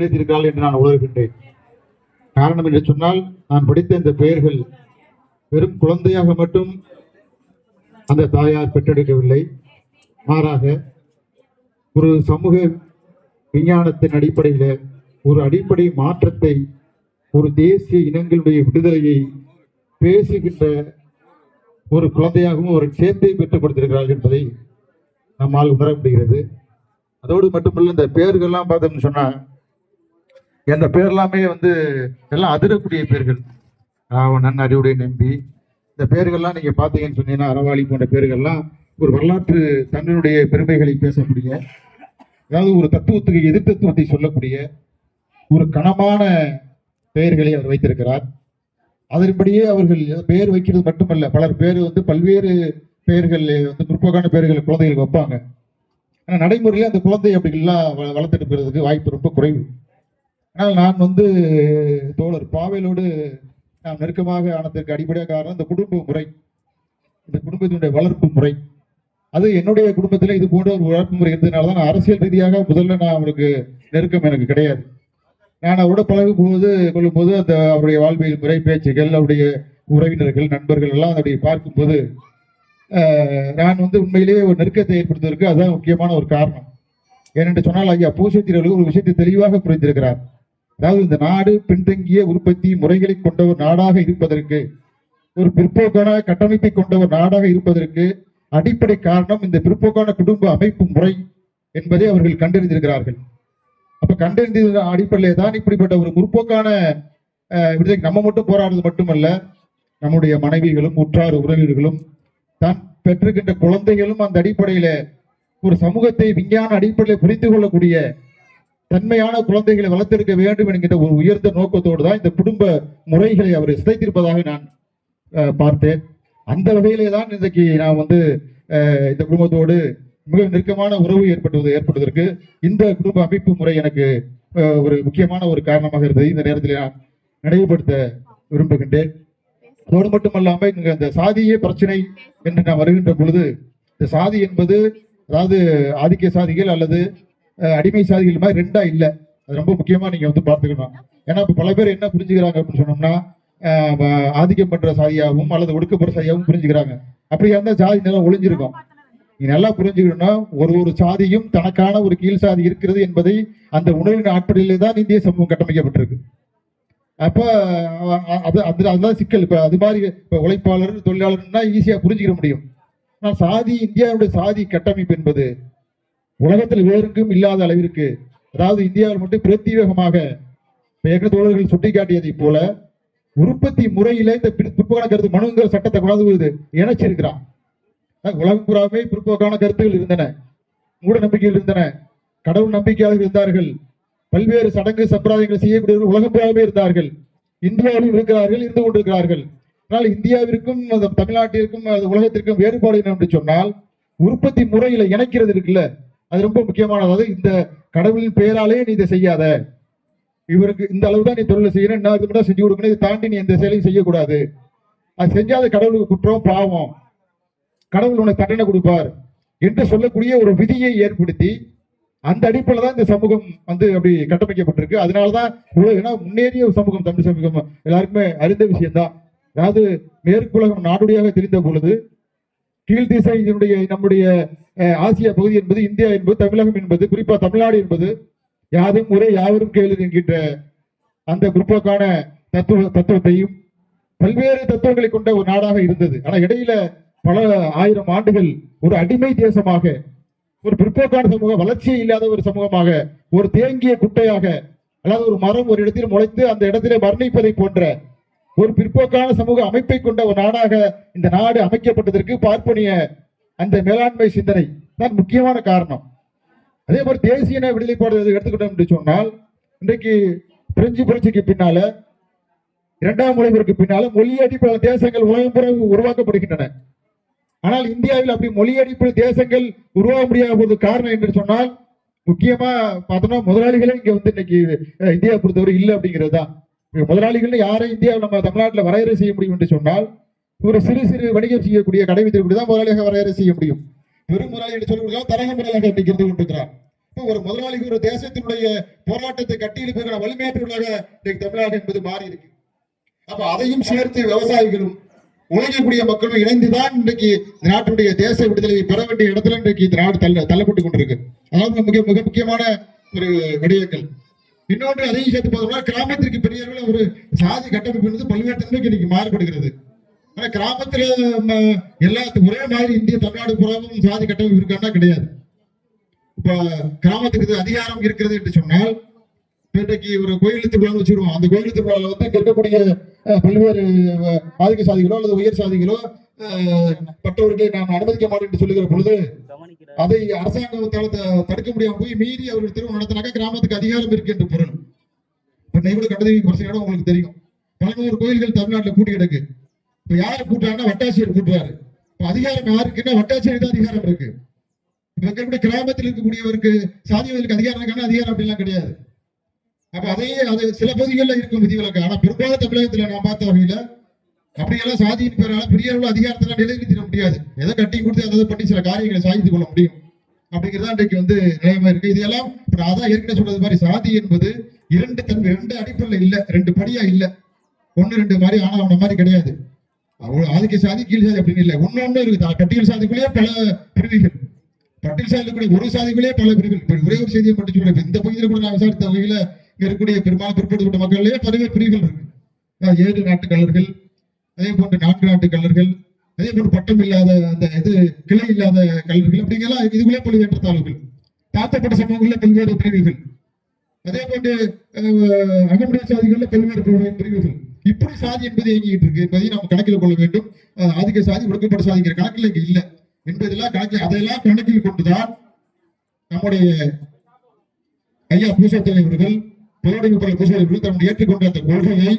அளித்திருக்கிறாள் என்று நான் உணர்கின்றேன். காரணம் என்று சொன்னால் நான் படித்த இந்த பெயர்கள் வெறும் குழந்தையாக மட்டும் அந்த தாயார் பெற்றெடுக்கவில்லை. மாறாக ஒரு சமூக விஞ்ஞானத்தின் அடிப்படையில் ஒரு அடிப்படை மாற்றத்தை ஒரு தேசிய இனங்களுடைய விடுதலையை பேசுகின்ற ஒரு குழந்தையாகவும் ஒரு சேர்த்தை பெற்றுக் கொடுத்திருக்கிறார்கள் என்பதை நம்மால் உணர முடிகிறது அதோடு மட்டுமல்ல இந்த பெயர்கள்லாம் பார்த்தோம்னு சொன்னால் அந்த பேர் எல்லாமே வந்து எல்லாம் அதிரக்கூடிய பேர்கள். ராவணன் அறிவுடைய நம்பி. இந்த பேர்கள்லாம் நீங்கள் பார்த்தீங்கன்னு சொன்னீங்கன்னா அறவாளி போன்ற பேர்கள்லாம் ஒரு வரலாற்று தன்னுடைய பெருமைகளை பேசக்கூடிய அதாவது ஒரு தத்துவத்துக்கு எதிர் தத்துவத்தை சொல்லக்கூடிய ஒரு கனமான பெயர்களை அவர் வைத்திருக்கிறார். அதன்படியே அவர்கள் பெயர் வைக்கிறது மட்டுமல்ல பலர் பேர் வந்து பல்வேறு பெயர்கள் வந்து முற்போக்கான பெயர்களை குழந்தைகளுக்கு வைப்பாங்க. ஆனால் நடைமுறையில் அந்த குழந்தை அப்படிலாம் வ- வளர்த்தெடுக்கிறதுக்கு வாய்ப்பு ரொம்ப குறைவு. ஆனால் நான் வந்து தோழர் பாவேலோடு நாம் நெருக்கமாக ஆனதற்கு அடிப்படையாக காரணம் இந்த குடும்ப முறை. இந்த குடும்பத்தினுடைய வளர்ப்பு முறை. அது என்னுடைய குடும்பத்தில் இது போன்ற ஒரு வளர்ப்பு முறை இருந்ததுனால தான் நான் அரசியல் ரீதியாக முதல்ல நான் அவருக்கு நெருக்கம் எனக்கு கிடையாது. நான் அவரோட பழகும் போது கொள்ளும்போது அந்த அவருடைய வாழ்வியல் முறை பேச்சுகள் அவருடைய உறவினர்கள் நண்பர்கள் எல்லாம் அதை பார்க்கும்போது நான் வந்து உண்மையிலேயே ஒரு நெருக்கத்தை ஏற்படுத்துவதற்கு அதுதான் முக்கியமான ஒரு காரணம். ஏனென்று சொன்னால் ஐயா பூசத்திரர்கள் ஒரு விஷயத்தை தெளிவாக புரிந்திருக்கிறார். அதாவது இந்த நாடு பின்தங்கிய உற்பத்தி முறைகளை கொண்ட ஒரு நாடாக இருப்பதற்கு ஒரு பிற்போக்கான கட்டமைப்பை கொண்ட ஒரு நாடாக இருப்பதற்கு அடிப்படை காரணம் இந்த பிற்போக்கான குடும்ப அமைப்பு முறை என்பதை அவர்கள் கண்டறிந்திருக்கிறார்கள். அப்ப கண்டறிந்த அடிப்படையிலே தான் இப்படிப்பட்ட ஒரு முற்போக்கான அஹ், விடுதலைக்கு நம்ம மட்டும் போராடுறது மட்டுமல்ல நம்முடைய மனைவிகளும் உற்றார் உறவினர்களும் தான் பெற்றிருக்கின்ற குழந்தைகளும் அந்த அடிப்படையில ஒரு சமூகத்தை விஞ்ஞான அடிப்படையில் புரிந்து கொள்ளக்கூடிய தன்மையான குழந்தைகளை வளர்த்தெடுக்க வேண்டும் என்கின்ற ஒரு உயர்ந்த நோக்கத்தோடு தான் இந்த குடும்ப முறைகளை அவர் சிதைத்திருப்பதாக நான் பார்த்தேன். அந்த வகையிலே தான் இன்றைக்கு நான் வந்து இந்த குடும்பத்தோடு மிக நெருக்கமான உறவு ஏற்பட்டுவது ஏற்படுவதற்கு இந்த குடும்ப அமைப்பு முறை எனக்கு ஒரு முக்கியமான ஒரு காரணமாக இருந்தது. இந்த நேரத்தில் நான் நினைவுபடுத்த விரும்புகின்றேன். அதோடு மட்டுமல்லாமல் இங்கே இந்த சாதியே பிரச்சனை என்று நான் வருகின்ற பொழுது இந்த சாதி என்பது அதாவது ஆதிக்க சாதிகள் அல்லது அடிமை சாதிகள் மாதிரி ரெண்டா இல்லை. அது ரொம்ப முக்கியமாக நீங்கள் வந்து பார்த்துக்கணும். ஏன்னா இப்போ பல பேர் என்ன புரிஞ்சுக்கிறாங்க அப்படின்னு சொன்னோம்னா ஆதிக்கம் பண்ணுற சாதியாகவும் அல்லது ஒடுக்கப்படுற சாதியாகவும் புரிஞ்சுக்கிறாங்க. அப்படியா இருந்தால் சாதி நல்லா ஒளிஞ்சிருக்கும். நீ நல்லா புரிஞ்சுக்கணும்னா ஒரு ஒரு சாதியும் தனக்கான ஒரு கீழ் சாதி இருக்கிறது என்பதை அந்த உணர்வின் அடிப்படையிலே தான் இந்திய சமூகம் கட்டமைக்கப்பட்டிருக்கு. அப்போ அது அது அதுதான் சிக்கல். இப்போ அது மாதிரி இப்போ உழைப்பாளர் தொழிலாளர்னா ஈஸியாக புரிஞ்சுக்கிற முடியும். ஆனால் சாதி இந்தியாவுடைய சாதி கட்டமைப்பு என்பது உலகத்தில் வேறெங்கும் இல்லாத அளவிற்கு அதாவது இந்தியாவில் மட்டும் பிரத்யேகமாக எங்க தோழர்கள் சுட்டிக்காட்டியதை போல உற்பத்தி முறையில இந்த பிற்போக்கான கருத்து மனுங்கிற சட்டத்தை கொண்டாந்து வருது இணைச்சிருக்கிறான். உலகம் புறாமே பிற்போக்கான கருத்துகள் இருந்தன மூட நம்பிக்கைகள் இருந்தன கடவுள் நம்பிக்கையாளர்கள் இருந்தார்கள் பல்வேறு சடங்கு சம்பிரதாயங்கள் செய்யக்கூடியவர்கள் உலகம் புறாமே இருந்தார்கள் இந்தியாவிலும் இருக்கிறார்கள் இருந்து கொண்டிருக்கிறார்கள். ஆனால் இந்தியாவிற்கும் தமிழ்நாட்டிற்கும் அது உலகத்திற்கும் வேறுபாடு என்ன என்று சொன்னால் உற்பத்தி முறையில இணைக்கிறது இருக்குல்ல அது ரொம்ப முக்கியமானது. அதாவது இந்த கடவுளின் பெயராலேயே நீ இதை செய்யாத. இவருக்கு இந்த அளவு தான் நீ தொழில் செய்யணும் என்ன இது மட்டும் செஞ்சு கொடுக்கணும். இதை தாண்டி நீ எந்த செயலையும் செய்யக்கூடாது. அது செஞ்சாத கடவுளுக்கு குற்றம் பாவம். கடவுள் உனக்கு தண்டனை கொடுப்பார் என்று சொல்லக்கூடிய ஒரு விதியை ஏற்படுத்தி அந்த அடிப்படையில் தான் இந்த சமூகம் வந்து அப்படி கட்டமைக்கப்பட்டிருக்கு. அதனாலதான் உலக- ஏன்னா முன்னேறிய ஒரு சமூகம் தமிழ் சமூகம். எல்லாருக்குமே அறிந்த விஷயம்தான். அதாவது மேற்குலகம் நாடுடையாக தெரிந்த பொழுது கீழ் திசை இதனுடைய நம்முடைய ஆசியா ஆசிய பகுதி என்பது இந்தியா என்பது தமிழகம் என்பது குறிப்பா தமிழ்நாடு என்பது யாதும் ஒரே யாவரும் கேளு என்கின்ற அந்த முற்போக்கான தத்துவ தத்துவத்தையும் பல்வேறு தத்துவங்களை கொண்ட ஒரு நாடாக இருந்தது. ஆனா இடையில பல ஆயிரம் ஆண்டுகள் ஒரு அடிமை தேசமாக ஒரு பிற்போக்கான சமூகம் வளர்ச்சியே இல்லாத ஒரு சமூகமாக ஒரு தேங்கிய குட்டையாக அதாவது ஒரு மரம் ஒரு இடத்தில் முளைத்து அந்த இடத்திலே வர்ணிப்பதை போன்ற ஒரு பிற்போக்கான சமூக அமைப்பை கொண்ட ஒரு நாடாக இந்த நாடு அமைக்கப்பட்டதற்கு பார்ப்பனிய அந்த மேலாண்மை சிந்தனை தான் முக்கியமான காரணம். அதே மாதிரி தேசிய விடுதலை போடுறது எடுத்துக்கிட்டோம் என்று சொன்னால் இன்றைக்கு பிரெஞ்சு புரட்சிக்கு பின்னால இரண்டாம் உழைப்பிற்கு பின்னால மொழி அடிப்படையில் தேசங்கள் உலகம் புற உருவாக்கப்படுகின்றன. ஆனால் இந்தியாவில் அப்படி மொழி அடிப்படை தேசங்கள் உருவாக முடியாத போது காரணம் என்று சொன்னால் முக்கியமா பார்த்தோம்னா முதலாளிகளே இங்க வந்து இன்னைக்கு இந்தியா பொறுத்தவரை இல்லை அப்படிங்கிறது தான். முதலாளிகள் யாரை இந்தியாவில் நம்ம தமிழ்நாட்டில் வரையறை செய்ய முடியும் என்று சொன்னால் ஒரு சிறு சிறு வணிகம் செய்யக்கூடிய கடை வைத்திருக்கக்கூடிய தான் முதலாளியாக வரையறை செய்ய முடியும். பெரும் முதலாளி என்று சொல்லக்கூடிய தரக முதலாளியாக இன்னைக்கு இருந்து கொண்டிருக்கிறார் இப்போ ஒரு முதலாளிக்கு ஒரு தேசத்தினுடைய போராட்டத்தை கட்டியிருப்பதற்கான வலிமையற்றவர்களாக இன்றைக்கு தமிழ்நாடு என்பது மாறி இருக்கு. அப்ப அதையும் சேர்த்து விவசாயிகளும் உழைக்கக்கூடிய மக்களும் இணைந்துதான் இன்றைக்கு இந்த நாட்டுடைய தேச விடுதலையை பெற வேண்டிய இடத்துல இன்றைக்கு இந்த நாடு தள்ள தள்ளப்பட்டு கொண்டிருக்கு. அதாவது மிக மிக முக்கியமான ஒரு விடயங்கள். இன்னொன்று அதையும் சேர்த்து பார்த்தோம்னா கிராமத்திற்கு பெரிய ஒரு சாதி கட்டமைப்பு என்பது பல்வேறு தன்மைக்கு இன்னைக்கு மாறுபடுகிறது. ஆனால் கிராமத்தில் ம, ஒரே மாதிரி இந்திய தமிழ்நாடு புறாவும் சாதி கட்டமைப்பு இருக்கான்னா கிடையாது. இப்போ கிராமத்துக்கு இது அதிகாரம் இருக்கிறது என்று சொன்னால் இன்றைக்கு ஒரு கோயில் திருவிழா வச்சிருவோம் அந்த கோயில் திருவிழாவில் வந்து இங்க இருக்கக்கூடிய பல்வேறு ஆதிக்க சாதிகளோ அல்லது உயர் சாதிகளோ பட்டவர்களை நாம் அனுமதிக்க மாட்டேன் என்று சொல்லுகிற பொழுது அதை அரசாங்கத்தால் தடுக்க முடியாம போய் மீறி அவர்கள் திருமணம் நடத்தினாக்க கிராமத்துக்கு அதிகாரம் இருக்கு என்று பொருள். இப்ப நெய்வட கடதவி பிரச்சனையோட உங்களுக்கு தெரியும். பதினோரு கோயில்கள் தமிழ்நாட்டில் கூட்டி கிடக்கு. இப்ப யார் கூட்டுறாங்கன்னா வட்டாட்சியர் கூட்டுறாரு இப்ப அதிகாரம் யாருக்குன்னா வட்டாட்சியர் தான் அதிகாரம் இருக்கு. இப்ப இருக்கக்கூடிய கிராமத்தில் இருக்கக்கூடியவருக்கு சாதியவர்களுக்கு அதிகாரம் இருக்கான? அதிகாரம் அப்படிலாம் கிடையாது. அப்ப அதையே அது சில பகுதிகளில் இருக்கும் விதிவிலக்கு. ஆனா பெரும்பாலும் தமிழகத்துல நான் பார்த்த வகையில அப்படியெல்லாம் சாதியின் பேரால பெரிய அளவு அதிகாரத்தை நிலைநிறுத்திட முடியாது. எதை கட்டி கொடுத்து அதை பண்ணி சில காரியங்களை சாதித்துக் கொள்ள முடியும். அப்படிங்கிறதா இன்றைக்கு வந்து நிலைமை இருக்கு. இதெல்லாம் நான் அதான் ஏற்கனவே சொல்றது மாதிரி சாதி என்பது இரண்டு தன் ரெண்டு அடிப்படையில் இல்லை ரெண்டு படியா இல்லை. ஒன்று ரெண்டு மாதிரி ஆனா அவன மாதிரி கிடையாது. அவ்வளவு ஆதிக்க சாதி கீழ் சாதி அப்படின்னு இல்லை. ஒண்ணு ஒண்ணு இருக்குது. கட்டியல் பட்டியல் சாதிக்குள்ளேயே பல பிரிவுகள். பட்டியல் சாதிக்குள்ளே ஒரு சாதிக்குள்ளேயே பல பிரிவுகள். ஒரே ஒரு செய்தியை மட்டும் சொல்றேன். இந்த பகுதியில் கூட நான் விசாரித்த வகையில இருக்கக்கூடிய பெரும்பாலும் பிற்படுத்தப்பட்ட மக்களிலேயே பல்வேறு பிரிவுகள் இருக்கு. ஏழு நாட்டு கலர்கள் அதே போன்று நான்கு நாட்டு கலர்கள் அதே போன்று பட்டம் இல்லாத அந்த இது கிளை இல்லாத கல்லர்கள் அப்படிங்கெல்லாம் இதுக்குள்ளே பல்வேறு தாழ்வுகள் தாழ்த்தப்பட்ட சமூகங்களில் பல்வேறு பிரிவுகள். அதே போன்று அகமுடைய சாதிகளில் பல்வேறு பிரிவுகள் இப்படி சாதி என்பது இயங்கிட்டு இருக்கு என்பதை நாம் கணக்கில் கொள்ள வேண்டும். ஆதிக்க சாதி ஒடுக்கப்பட்ட சாதிங்கிற கணக்கில் இங்க இல்லை. என்பதெல்லாம் கணக்கில் அதையெல்லாம் கணக்கில் கொண்டுதான் நம்முடைய ஐயா பூசத்தலை புலோடி பூசத்தலை அவர்கள் ஏற்றுக்கொண்ட அந்த கொள்கையை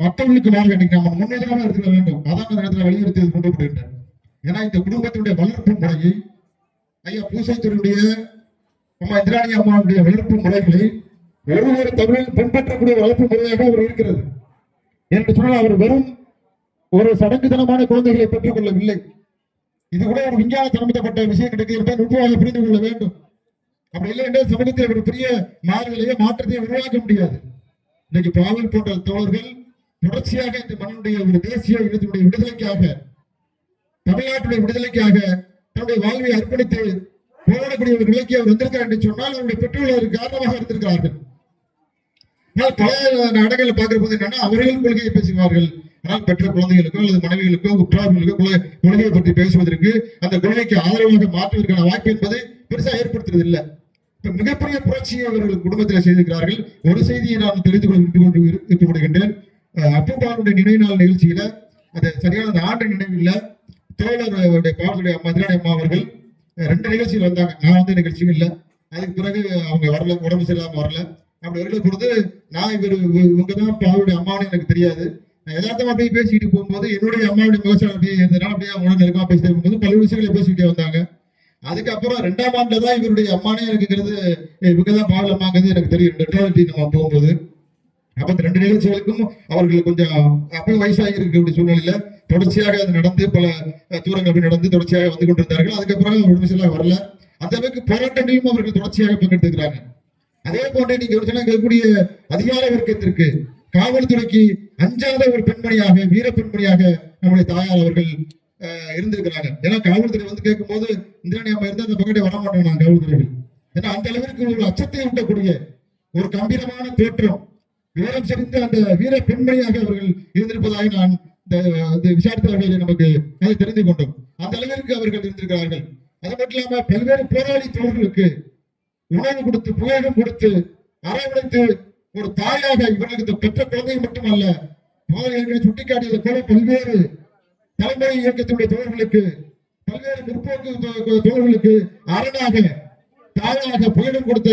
மற்றவர்களுக்கு மாற இன்னைக்கு நம்ம முன்னுதாரணம் எடுத்துக்க வேண்டும். அதான் அந்த இடத்துல வலியுறுத்தி கொண்டு ஏன்னா இந்த குடும்பத்தினுடைய வளர்ப்பு முறையை ஐயா பூசைத்துறையுடைய அம்மா இந்திராணி அம்மாவுடைய வளர்ப்பு முறைகளை ஒவ்வொரு தமிழில் பின்பற்றக்கூடிய வளர்ப்பு முறையாக அவர் இருக்கிறது. என்று சொன்னால் அவர் வெறும் ஒரு சடங்குதனமான குழந்தைகளை பெற்றுக் கொள்ளவில்லை. இது கூட ஒரு விஞ்ஞான சம்பந்தப்பட்ட விஷயம் கிடைக்கிறது நுட்பமாக புரிந்து கொள்ள வேண்டும். அப்படி இல்லை என்றால் சமூகத்தை ஒரு பெரிய மாறுதலையோ மாற்றத்தை உருவாக்க முடியாது. இன்னைக்கு பாவல் போன்ற தோழர்கள் தொடர்ச்சியாக இந்த மண்ணுடைய ஒரு தேசிய இனத்தினுடைய விடுதலைக்காக தமிழ்நாட்டுடைய விடுதலைக்காக தன்னுடைய வாழ்வை அர்ப்பணித்து போராடக்கூடிய ஒரு நிலைக்கு அவர் வந்திருக்கார் என்று சொன்னால் அவருடைய பெற்றோர்கள் காரணமாக இருந்திருக்கிறார்கள். ஆனால் பல நாடுகளில் பார்க்கிற போது என்னன்னா அவர்கள் கொள்கையை பேசுவார்கள். ஆனால் பெற்ற குழந்தைகளுக்கோ அல்லது மனைவிகளுக்கோ உற்றார்களுக்கோ கொள்கை- கொள்கையை பற்றி பேசுவதற்கு அந்த கொள்கைக்கு ஆதரவாக மாற்றுவதற்கான வாய்ப்பு என்பது பெருசா ஏற்படுத்துறது இல்லை மிகப்பெரிய புரட்சியை அவர்கள் குடும்பத்தில் செய்திருக்கிறார்கள். ஒரு செய்தியை நான் தெரிந்து கொள்ள விரும்பிக் கொண்டு இரு- விருப்பப்படுகின்றேன் அஹ் நினைவு நாள் நிகழ்ச்சியில அது சரியான அந்த ஆண்டு நினைவில் தோழர் பாவத்துடைய அம்மா திராணி அம்மா அவர்கள் ரெண்டு நிகழ்ச்சியில் வந்தாங்க. நான் வந்து நிகழ்ச்சியும் இல்லை. அதுக்கு பிறகு அவங்க வரல உடம்பு சரியில்லாம வரல. அப்படி வரல பொழுது நான் இவர் இவங்க தான் பாவருடைய அம்மான்னு எனக்கு தெரியாது. நான் யதார்த்தமா அப்படியே பேசிக்கிட்டு போகும்போது என்னுடைய அம்மாவுடைய முகசாரம் அப்படியே இருந்ததுனால அப்படியே அவங்க நெருக்கமா பேசிட்டு போகும்போது பல விஷயங்களை பேசிக்கிட்டே வந்தாங்க. அதுக்கப்புறம் ரெண்டாம் ஆண்டுல தான் இவருடைய அம்மானே இருக்கிறது இவங்க தான் பாடலமாங்கிறது எனக்கு தெரியும். ரெண்டாவது நம்ம போகும்போது. அப்ப இந்த ரெண்டு நிகழ்ச்சிகளுக்கும் அவர்கள் கொஞ்சம் அப்போ வயசாகி இருக்கக்கூடிய சூழ்நிலையில. தொடர்ச்சியாக அது நடந்து பல தூரங்கள் அப்படி நடந்து தொடர்ச்சியாக வந்து கொண்டிருந்தார்கள். அதுக்கப்புறம் ஒரு விஷயம் வரல. அந்த அளவுக்கு போராட்டங்களிலும் அவர்கள் தொடர்ச்சியாக பங்கெடுத்துக்கிறாங்க அதே போன்று நீங்க ஒரு சொன்ன இருக்கக்கூடிய அதிகார வர்க்கத்திற்கு காவல்துறைக்கு அஞ்சாத ஒரு பெண்மணியாக வீர பெண்மணியாக நம்முடைய தாயார் அவர்கள் இருந்திருக்கிறாங்க. ஏன்னா காவல்துறை வந்து கேட்கும்போது இந்திராணி அம்மா இருந்தால் அந்த பக்கத்தை வர மாட்டோம் நான் காவல்துறைகள் ஏன்னா அந்த அளவிற்கு ஒரு அச்சத்தை ஊட்டக்கூடிய ஒரு கம்பீரமான தோற்றம் வீரம் செறிந்த அந்த வீர பெண்மணியாக அவர்கள் இருந்திருப்பதாக நான் இந்த இந்த நமக்கு அதை தெரிந்து கொண்டோம். அந்த அளவிற்கு அவர்கள் இருந்திருக்கிறார்கள். அது மட்டும் இல்லாம பல்வேறு போராளி தோழர்களுக்கு உணவு கொடுத்து புகையிடம் கொடுத்து அரவணைத்து ஒரு தாயாக இவர்களுக்கு இந்த பெற்ற குழந்தை மட்டுமல்ல தோழர்கள் சுட்டிக்காட்டியது போல பல்வேறு தலைமுறை இயக்கத்துடைய தோழர்களுக்கு பல்வேறு முற்போக்கு தோழர்களுக்கு அரணாக தாயாக புயலும் கொடுத்த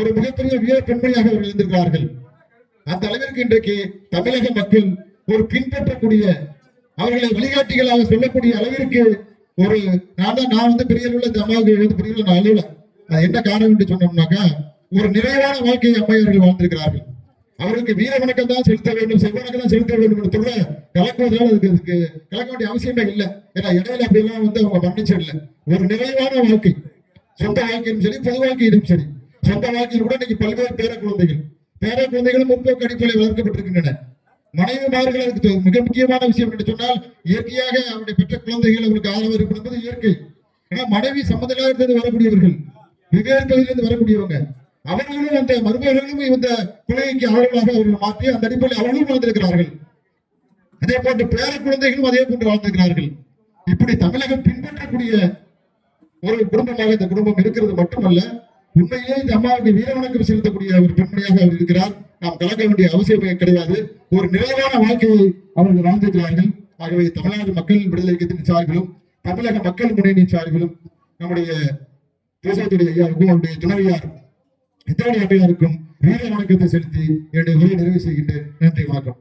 ஒரு மிகப்பெரிய வீர பெண்மணியாக அவர்கள் இருந்திருக்கிறார்கள். அந்த அளவிற்கு இன்றைக்கு தமிழக மக்கள் ஒரு பின்பற்றக்கூடிய அவர்களை வழிகாட்டிகளாக சொல்லக்கூடிய அளவிற்கு ஒரு நான் தான் நான் வந்து பெரிய அளவில் இந்த அம்மாவுக்கு எழுந்து பெரிய நான் அழுவல அது என்ன காரணம் என்று சொன்னோம்னாக்கா ஒரு நிறைவான வாழ்க்கையை அம்மையார்கள் வாழ்ந்திருக்கிறார்கள். அவருக்கு வீர வணக்கம் தான் செலுத்த வேண்டும் செவ்வணக்கம் தான் செலுத்த வேண்டும் என்று சொல்ல கலக்குவதால் அதுக்கு அதுக்கு கலக்க வேண்டிய அவசியமே இல்லை. ஏன்னா இடையில அப்படிலாம் வந்து அவங்க மன்னிச்சிடல ஒரு நிறைவான வாழ்க்கை. சொந்த வாழ்க்கையிலும் சரி பொது வாழ்க்கையிலும் சரி. சொந்த வாழ்க்கையில் கூட இன்னைக்கு பல்வேறு பேர குழந்தைகள். பேர குழந்தைகளும் முற்போக்கு அடிப்படையில் வளர்க்கப்பட்டிருக்கின்றன. மனைவிமார்கள் அதுக்கு மிக முக்கியமான விஷயம் என்று சொன்னால் இயற்கையாக அவருடைய பெற்ற குழந்தைகள் அவருக்கு ஆதரவு இருக்கும் என்பது இயற்கை. ஆனா மனைவி சம்மதத்திலிருந்து வரக்கூடியவர்கள். வெவ்வேறு பகுதியிலிருந்து வரக்கூடியவங்க. அவர்களும் அந்த மருமகர்களும் இந்த கொலைக்கு ஆளுநராக அவர்கள் மாற்றி அந்த அடிப்படையில் அவர்களும் வாழ்ந்திருக்கிறார்கள். அதே போன்று பேர குழந்தைகளும் அதே போன்று வாழ்ந்திருக்கிறார்கள். இப்படி தமிழகம் பின்பற்றக்கூடிய ஒரு குடும்பமாக இந்த குடும்பம் இருக்கிறது மட்டுமல்ல உண்மையிலே இந்த அம்மாவுக்கு வீரவணக்கம் செலுத்தக்கூடிய ஒரு பெண்மணியாக அவர் இருக்கிறார். நாம் கலக்க வேண்டிய அவசியமே கிடையாது. ஒரு நிறைவான வாழ்க்கையை அவர்கள் வாழ்ந்திருக்கிறார்கள். ஆகவே தமிழ்நாடு மக்கள் விடுதலை இயக்கத்தின் சார்பிலும் தமிழக மக்கள் முன்னணி சார்பிலும் நம்முடைய தேசத்துடைய ஐயாவுக்கும் அவருடைய துணைவியார் இத்தனை அம்மையாருக்கும் வீர வணக்கத்தை செலுத்தி என்னுடைய உரையை நிறைவு செய்கின்றேன். நன்றி வணக்கம்.